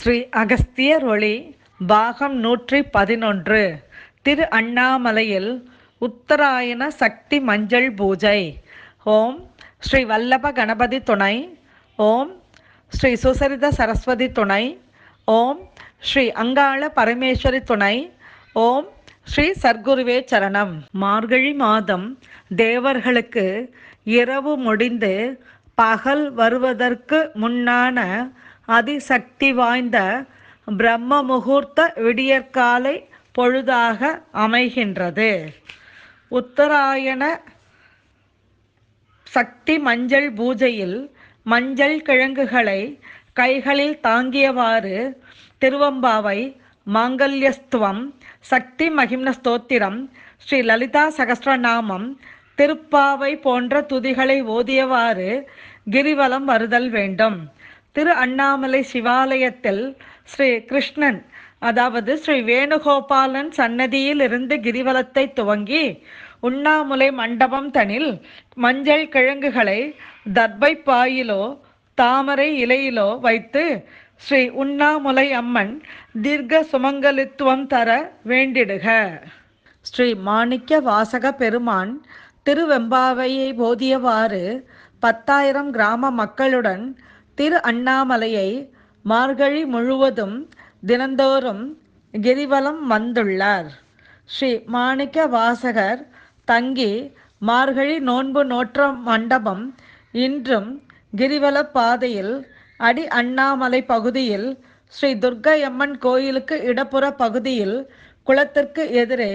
ஸ்ரீ அகஸ்தியர் ஒளி பாகம் நூற்றி பதினொன்று. திரு அண்ணாமலையில் உத்தராயண சக்தி மஞ்சள் பூஜை. ஓம் ஸ்ரீ வல்லப கணபதி துணை. ஓம் ஸ்ரீ சுசரித சரஸ்வதி துணை. ஓம் ஸ்ரீ அங்காள பரமேஸ்வரி துணை. ஓம் ஸ்ரீ சர்க்குருவே சரணம். மார்கழி மாதம் தேவர்களுக்கு இரவு முடிந்து பகல் வருவதற்கு முன்னான அதிசக்தி வாய்ந்த பிரம்ம முகூர்த்த விடியற்காலை பொழுதாக அமைகின்றது. உத்தராயண சக்தி மஞ்சள் பூஜையில் மஞ்சள் கிழங்குகளை கைகளில் தாங்கியவாறு திருவம்பாவை மாங்கல்யஸ்துவம் சக்தி மகிம்ன ஸ்தோத்திரம் ஸ்ரீ லலிதா சகஸ்ரநாமம் திருப்பாவை போன்ற துதிகளை ஓதியவாறு கிரிவலம் வருதல் வேண்டும். திரு அண்ணாமலை சிவாலயத்தில் ஸ்ரீ கிருஷ்ணன் அதாவது ஸ்ரீ வேணுகோபாலன் சன்னதியில் இருந்து கிரிவலத்தை துவங்கி உண்ணாமுலை மண்டபம் தனில் மஞ்சள் கிழங்குகளை தர்பை பாயிலோ தாமரை இலையிலோ வைத்து ஸ்ரீ உண்ணாமுலை அம்மன் தீர்க்க சுமங்கலித்துவம் தர வேண்டிடுக. ஸ்ரீ மாணிக்க வாசக பெருமான் திருவெம்பாவையை போதியவாறு பத்தாயிரம் கிராம மக்களுடன் திரு அண்ணாமலையை மார்கழி முழுவதும் தினந்தோறும் கிரிவலம் வந்துள்ளார். ஸ்ரீ மாணிக்க வாசகர் தங்கி மார்கழி நோன்பு நோற்ற மண்டபம் இன்றும் கிரிவல பாதையில் அடி அண்ணாமலை பகுதியில் ஸ்ரீ துர்க்கையம்மன் கோயிலுக்கு இடப்புற பகுதியில் குளத்திற்கு எதிரே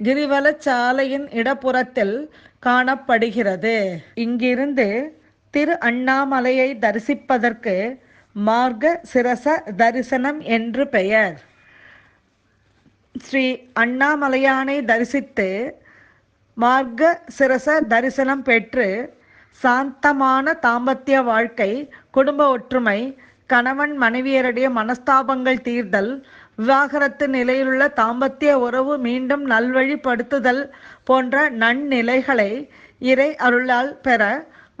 கிரிவல சாலையின் இடப்புறத்தில் காணப்படுகிறது. இங்கிருந்து திரு அண்ணாமலையை தரிசிப்பதற்கு மார்க சிரச தரிசனம் என்று பெயர். ஸ்ரீ அண்ணாமலையானை தரிசித்து மார்க சிரச தரிசனம் பெற்று சாந்தமான தாம்பத்திய வாழ்க்கை குடும்ப ஒற்றுமை கணவன் மனைவியருடைய மனஸ்தாபங்கள் தீர்தல் விவாகரத்து நிலையிலுள்ள தாம்பத்திய உறவு மீண்டும் நல்வழிப்படுத்துதல் போன்ற நன்னிலைகளை இறை அருளால் பெற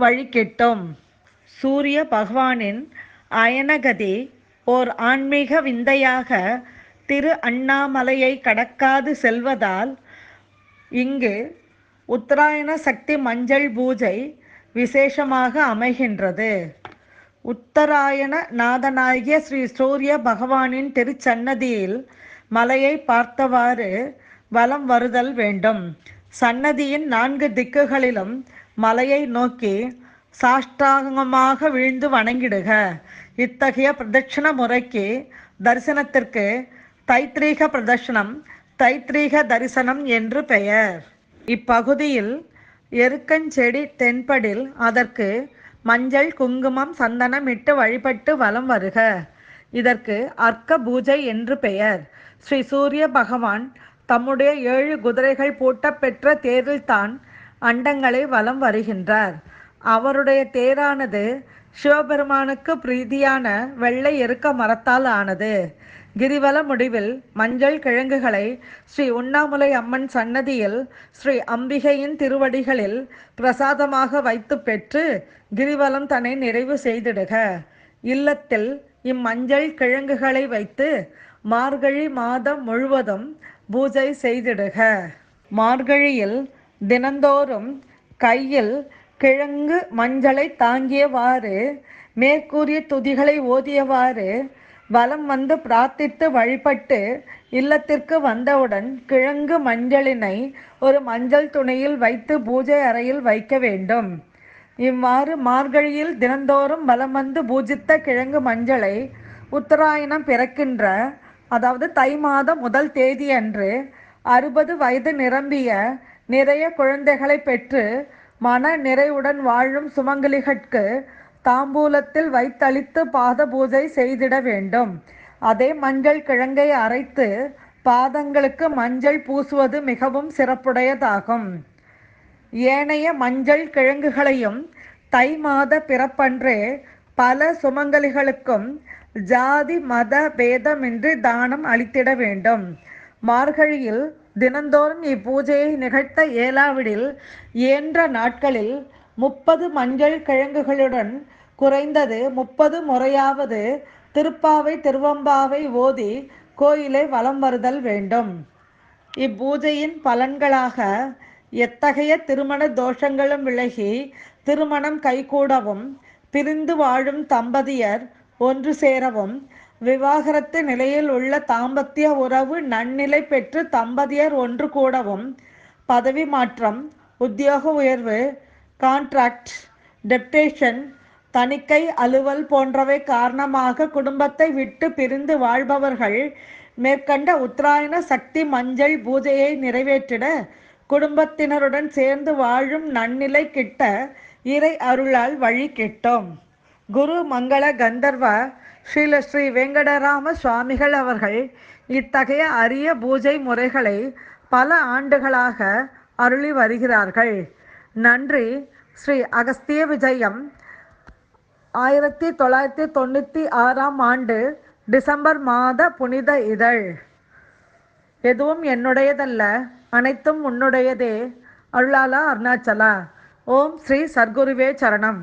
வழி கிட்டும் சூரிய பகவானின் அயனகதி ஓர் ஆன்மீக விந்தையாக திரு அண்ணாமலையை கடக்காது செல்வதால் இங்கு உத்தராயண சக்தி மஞ்சள் பூஜை விசேஷமாக அமைகின்றது. உத்தராயண நாதனாகிய ஸ்ரீ சூரிய பகவானின் திருச்சன்னதியில் மலையை பார்த்தவாறு வலம் வருதல் வேண்டும். சன்னதியின் நான்கு திக்குகளிலும் மலையை நோக்கி சாஷ்டாங்கமாக விழுந்து வணங்கிடுக. இத்தகைய பிரதட்சண முறைக்கு தரிசனத்திற்கு தைத்ரீக பிரதர்ஷனம் தைத்ரீக தரிசனம் என்று பெயர். இப்பகுதியில் எருக்கஞ்செடி தென்படில் அதற்கு மஞ்சள் குங்குமம் சந்தனம் இட்டு வழிபட்டு வலம் வருக. இதற்கு அர்க்க பூஜை என்று பெயர். ஸ்ரீ சூரிய பகவான் தம்முடைய ஏழு குதிரைகள் பூட்ட பெற்ற தேரில்தான் அண்டங்களை வலம் வருகின்றார். அவருடைய தேரானது சிவபெருமானுக்கு பிரீதியான வெள்ளை எருக்க மரத்தால் ஆனது. கிரிவல முடிவில் மஞ்சள் கிழங்குகளை ஸ்ரீ உண்ணாமுலை அம்மன் சன்னதியில் ஸ்ரீ அம்பிகையின் திருவடிகளில் பிரசாதமாக வைத்து பெற்று கிரிவலம் தன்னை நிறைவு செய்திடுக. இல்லத்தில் இம்மஞ்சள் கிழங்குகளை வைத்து மார்கழி மாதம் முழுவதும் பூஜை செய்திடுக. மார்கழியில் தினந்தோறும் கையில் கிழங்கு மஞ்சளை தாங்கியவாறு மேற்கூறிய துதிகளை ஓதியவாறு வலம் வந்து பிரார்த்தித்து வழிபட்டு இல்லத்திற்கு வந்தவுடன் கிழங்கு மஞ்சளினை ஒரு மஞ்சள் துணியில் வைத்து பூஜை அறையில் வைக்க வேண்டும். இவ்வாறு மார்கழியில் தினந்தோறும் வலம் வந்து பூஜித்த கிழங்கு மஞ்சளை உத்தராயணம் பிறக்கின்ற அதாவது தை மாதம் முதல் தேதி அன்று அறுபது வயது நிரம்பிய நிறைய குழந்தைகளை பெற்று மன நிறைவுடன் வாழும் சுமங்கலிகட்கு தாம்பூலத்தில் வைத்தளித்து பாத பூஜை செய்திட வேண்டும். அதே மஞ்சள் கிழங்கை அரைத்து பாதங்களுக்கு மஞ்சள் பூசுவது மிகவும் சிறப்புடையதாகும். ஏனைய மஞ்சள் கிழங்குகளையும் தை மாத பிறப்பன்றே பல சுமங்கலிகளுக்கும் ஜாதி மத பேதமின்றி தானம் அளித்திட வேண்டும். மார்கழியில் தினந்தோறும் இப்பூஜையை நிகழ்த்த இயலாவிடில் இயன்ற நாட்களில் முப்பது மஞ்சள் கிழங்குகளுடன் குறைந்தது முப்பது முறையாவது திருப்பாவை திருவம்பாவை ஓதி கோயிலை வலம் வருதல் வேண்டும். இப்பூஜையின் பலன்களாக எத்தகைய திருமண தோஷங்களும் விலகி திருமணம் கைகூடவும் பிரிந்து வாழும் தம்பதியர் ஒன்று சேரவும் விவாகரத்து நிலையில் உள்ள தாம்பத்திய உறவு நன்னிலை பெற்று தம்பதியர் ஒன்று கூடவும் பதவி மாற்றம் உத்தியோக உயர்வு கான்ட்ராக்ட் டெப்டேஷன் தணிக்கை அலுவல் போன்றவை காரணமாக குடும்பத்தை விட்டு பிரிந்து வாழ்பவர்கள் மேற்கண்ட உத்தராயண சக்தி மஞ்சள் பூஜையை நிறைவேற்றிட குடும்பத்தினருடன் சேர்ந்து வாழும் நன்னிலை கிட்ட இறை அருளால் வழி கிட்டோம். குரு மங்கள கந்தர்வ ஸ்ரீல ஸ்ரீ வெங்கடராம சுவாமிகள் அவர்கள் இத்தகைய அரிய பூஜை முறைகளை பல ஆண்டுகளாக அருளி வருகிறார்கள். நன்றி. ஸ்ரீ அகஸ்திய விஜயம். ஆயிரத்தி தொள்ளாயிரத்தி தொண்ணூற்றி ஆறாம் ஆண்டு டிசம்பர் மாத புனித இதழ். எதுவும் என்னுடையதல்ல. அனைத்தும் உன்னுடையதே. அருளாலா அருணாச்சலா. ஓம் ஸ்ரீ சர்க்குருவே சரணம்.